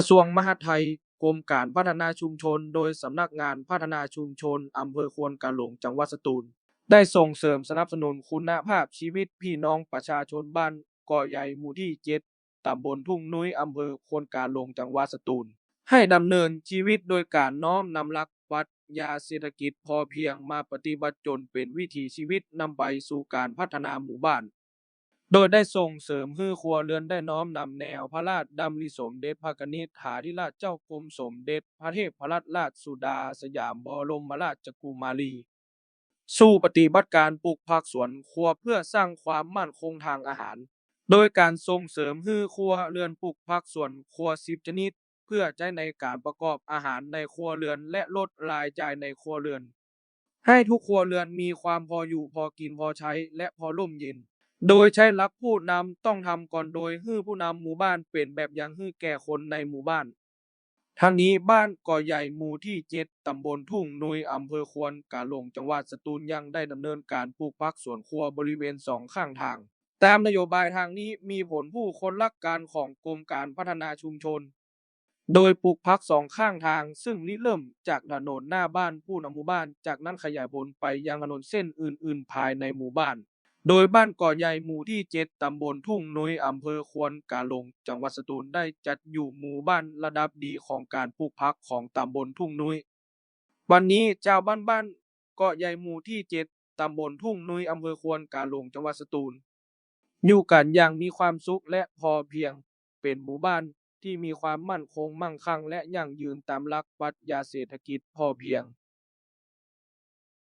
กระทรวงมหาดไทย กรมการพัฒนาชุมชน โดยสำนักงานพัฒนาชุมชน อำเภอควนกาหลง จังหวัดสตูล ได้ส่งเสริมสนับสนุนคุณภาพชีวิตพี่น้องประชาชนบ้านเกาะใหญ่หมู่ที่7ตำบลทุ่งนุ้ย อำเภอควนกาหลง จังหวัดสตูล ให้ดำเนินชีวิตโดยการน้อมนำหลักปรัชญาเศรษฐกิจพอเพียงมาปฏิบัติจนเป็นวิถีชีวิตนำไปสู่การพัฒนาหมู่บ้าน โดยได้ส่งเสริมให้ครัวเรือนได้น้อมนำแนวพระราชดำริสมเด็จพระกนิษฐาธิราชเจ้ากรมสมเด็จพระเทพรัตนราชสุดาสยามบรมราชกุมารี สู่ปฏิบัติการปลูกผักสวนครัวเพื่อสร้างความมั่นคงทางอาหาร โดยการส่งเสริมให้ครัวเรือนปลูกผักสวนครัว10ชนิด เพื่อใช้ในการประกอบอาหารในครัวเรือนและลดรายจ่ายในครัวเรือน ให้ทุกครัวเรือนมีความพออยู่พอกินพอใช้และพอร่มเย็น โดยใช้หลักผู้นำต้องทำก่อนโดยให้ผู้นำหมู่บ้านเป็นแบบอย่างให้แก่คนในหมู่บ้าน ทั้งนี้บ้านก่อใหญ่หมู่ที่7ตำบลทุ่งนุยอำเภอควนกาหลงจังหวัดสตูลยังได้ดำเนินการปลูกผักสวนครัวบริเวณสองข้างทาง ตามนโยบายทางนี้มีผลผู้คนรักการของกรมการพัฒนาชุมชน โดยปลูกผักสองข้างทาง ซึ่งริเริ่มจากถนนหน้าบ้านผู้นำหมู่บ้าน จากนั้นขยายผลไปยังถนนเส้นอื่น ๆ ภายในหมู่บ้าน โดยบ้านก่อใหญ่หมู่ที่ 7 ตำบลทุ่งนุยอำเภอควนกาหลง จังหวัดสตูล ได้จัดอยู่หมู่บ้านระดับดีของการปลูกผักของตำบลทุ่งนุยวันนี้เจ้าบ้านบ้านเกาะใหญ่หมู่ที่ 7 ตำบลทุ่งนุยอำเภอควนกาหลง จังหวัดสตูล อยู่กันอย่างมีความสุขและพอเพียง เป็นหมู่บ้านที่มีความมั่นคงมั่งคั่งและยั่งยืนตามหลักปรัชญาเศรษฐกิจพอเพียง